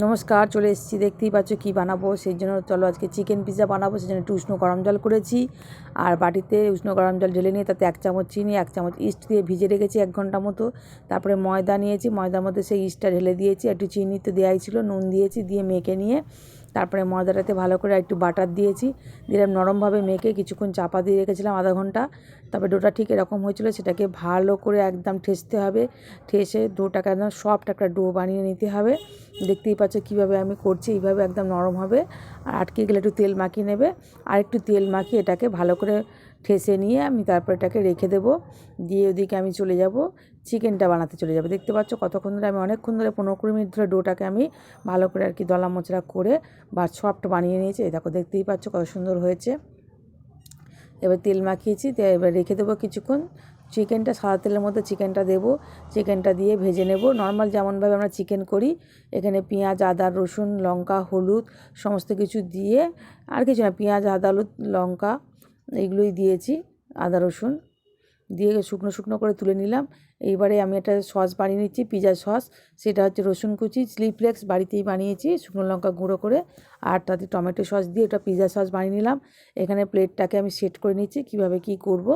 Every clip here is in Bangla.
নমস্কার, চলে এসেছি। দেখতেই পাচ্ছ কী বানাবো। সেই জন্য চলো আজকে চিকেন পিৎজা বানাবো। সেই জন্য একটু উষ্ণ গরম জল করেছি। আর বাটিতে উষ্ণ গরম জল ঢেলে নিয়ে তাতে এক চামচ চিনি, এক চামচ ইস্ট দিয়ে ভিজে রেখেছি এক ঘণ্টা মতো। তারপরে ময়দা নিয়েছি। ময়দার মধ্যে সেই ইস্টটা ঢেলে দিয়েছি। একটু চিনি তো দেওয়াই ছিল, নুন দিয়েছি, দিয়ে মেখে নিয়ে তারপরে ময়দাটাতে ভালো করে একটু বাটার দিয়েছি। দিলাম নরমভাবে মেখে কিছুক্ষণ চাপা দিয়ে রেখেছিলাম আধা ঘণ্টা। তারপরে ডোটা ঠিক এরকম হয়েছিল সেটাকে ভালো করে একদম ঠেসতে হবে। ঠেসে ডোটাকে একদম সফট একটা ডো বানিয়ে নিতে হবে। দেখতেই পাচ্ছ কীভাবে আমি করছি, এইভাবে একদম নরম হবে। আর আটকে গেলে একটু তেল মাখিয়ে নেবে। আর একটু তেল মাখিয়ে এটাকে ভালো করে ঠেসে নিয়ে আমি তারপর এটাকে রেখে দেবো। দিয়ে ওদিকে আমি চলে যাব। চিকেনটা বানাতে চলে যাব। দেখতে পাচ্ছ কতক্ষণ ধরে আমি অনেকক্ষণ ধরে পনেরো কুড়ি মিনিট ধরে ডোটাকে আমি ভালো করে আর কি দলা মোচড়া করে বা সফট বানিয়ে নিয়েছি। দেখো, দেখতেই পাচ্ছ কত সুন্দর হয়েছে। এবার তেল মাখিয়েছি এবার রেখে দেবো কিছুক্ষণ। চিকেনটা সাদা তেলের মধ্যে চিকেনটা দেবো। চিকেনটা দিয়ে ভেজে নেব। নর্মাল যেমনভাবে আমরা চিকেন করি, এখানে পেঁয়াজ, আদা, রসুন, লঙ্কা, হলুদ সমস্ত কিছু দিয়ে, আর কিছু না, পেঁয়াজ, আদা, হলুদ, লঙ্কা এইগুলোই দিয়েছি আদা, রসুন দিয়ে শুকনো শুকনো করে তুলে নিলাম। এইবারে আমি একটা সস বানিয়ে নিচ্ছি, পিজা সস। সেটা হচ্ছে রসুন কুচি, চিলি ফ্লেক্স, বাড়িতেই বানিয়েছি, শুকনো লঙ্কা গুঁড়ো করে। আর তাতে টমেটো সস দিয়ে ওটা পিজা সস বানিয়ে নিলাম। এখানে প্লেটটাকে আমি সেট করে নিচ্ছি, কীভাবে কি করব।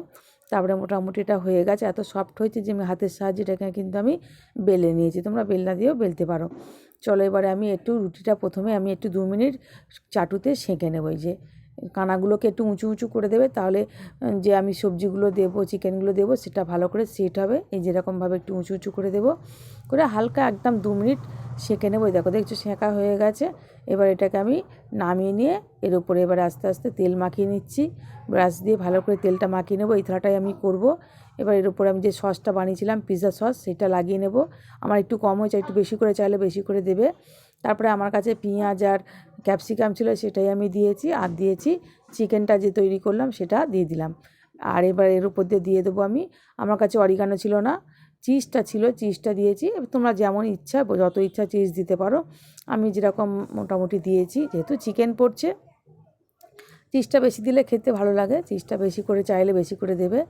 তারপরে মোটামুটি এটা হয়ে গেছে। এত সফট হয়েছে যে, আমি হাতের সাহায্যে এটাকে কিন্তু আমি বেলে নিয়েছি। তোমরা বেলনা দিয়েও বেলতে পারো। চলো এবারে আমি একটু রুটিটা প্রথমে আমি একটু দু মিনিট চাটুতে সেঁকে নেব। যে কানাগুলোকে একটু উঁচু উঁচু করে দেবে, তাহলে যে আমি সবজিগুলো দেবো, চিকেনগুলো দেবো, সেটা ভালো করে সেট হবে। এই যেরকমভাবে একটু উঁচু উঁচু করে দেবো। করে হালকা একদম দু মিনিট সেঁকে নেব। দেখো, দেখছ, সেঁকা হয়ে গেছে। এবার এটাকে আমি নামিয়ে নিয়ে এর উপরে এবার আস্তে আস্তে তেল মাখিয়ে নিচ্ছি। ব্রাশ দিয়ে ভালো করে তেলটা মাখিয়ে নেব। এই থালাটাই আমি করব। এবার এর উপরে আমি যে সসটা বানিয়েছিলাম পিৎজা সস, সেটা লাগিয়ে নেব। আমার একটু কম হয়েছে, একটু বেশি করে চাইলে বেশি করে দেবে। তারপরে আমার কাছে পেঁয়াজ আর ক্যাপসিকাম ছিল সেটাই আমি দিয়েছি আর দিয়েছি চিকেনটা যে তৈরি করলাম সেটা দিয়ে দিলাম। আর এবার এর উপর দিয়ে দিয়ে দেবো আমি। আমার কাছে অরিগানো ছিল না চিজটা ছিল চিজটা দিয়েছি। তোমরা যেমন ইচ্ছা, যত ইচ্ছা চিজ দিতে পারো। আমি যেরকম মোটামুটি দিয়েছি, যেহেতু চিকেন পড়ছে। চিজটা বেশি দিলে খেতে ভালো লাগে। চিজটা বেশি করে চাইলে বেশি করে দেবে।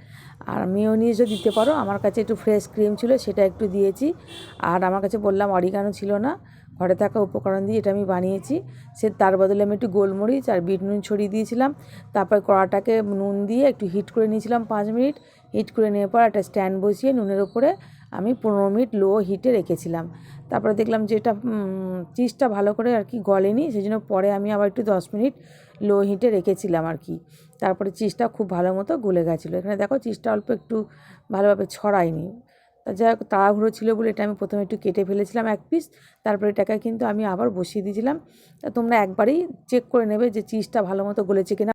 আর মেয়োনিজও দিতে পারো। আমার কাছে একটু ফ্রেশ ক্রিম ছিল, সেটা একটু দিয়েছি। আর আমার কাছে বললাম অরিগানো ছিল না। ঘরে থাকা উপকরণ দিয়ে এটা আমি বানিয়েছি। সে তার বদলে আমি একটু গোলমরিচ আর বিট নুন ছড়িয়ে দিয়েছিলাম। তারপর কড়াটাকে নুন দিয়ে একটু হিট করে নিয়েছিলাম পাঁচ মিনিট। হিট করে নেওয়ার পর একটা স্ট্যান্ড বসিয়ে নুনের ওপরে আমি পনেরো মিনিট লো হিটে রেখেছিলাম। তারপরে দেখলাম যে এটা চিজটা ভালো করে আর কি গলেনি সেই জন্য পরে আমি আবার একটু দশ মিনিট লো হিটে রেখেছিলাম আর কি। তারপরে চিজটা খুব ভালো মতো গলে গেছিল। এখানে দেখো চিজটা অল্প একটু ভালোভাবে ছড়ায়নি। তা যাই হোক, তাড়াহুড়ো ছিল বলে এটা আমি প্রথমে একটু কেটে ফেলেছিলাম এক পিস তারপরে এটাকে কিন্তু আমি আবার বসিয়ে দিয়েছিলাম। তা তোমরা একবারেই চেক করে নেবে যে চিজটা ভালো মতো গলেছে কিনা।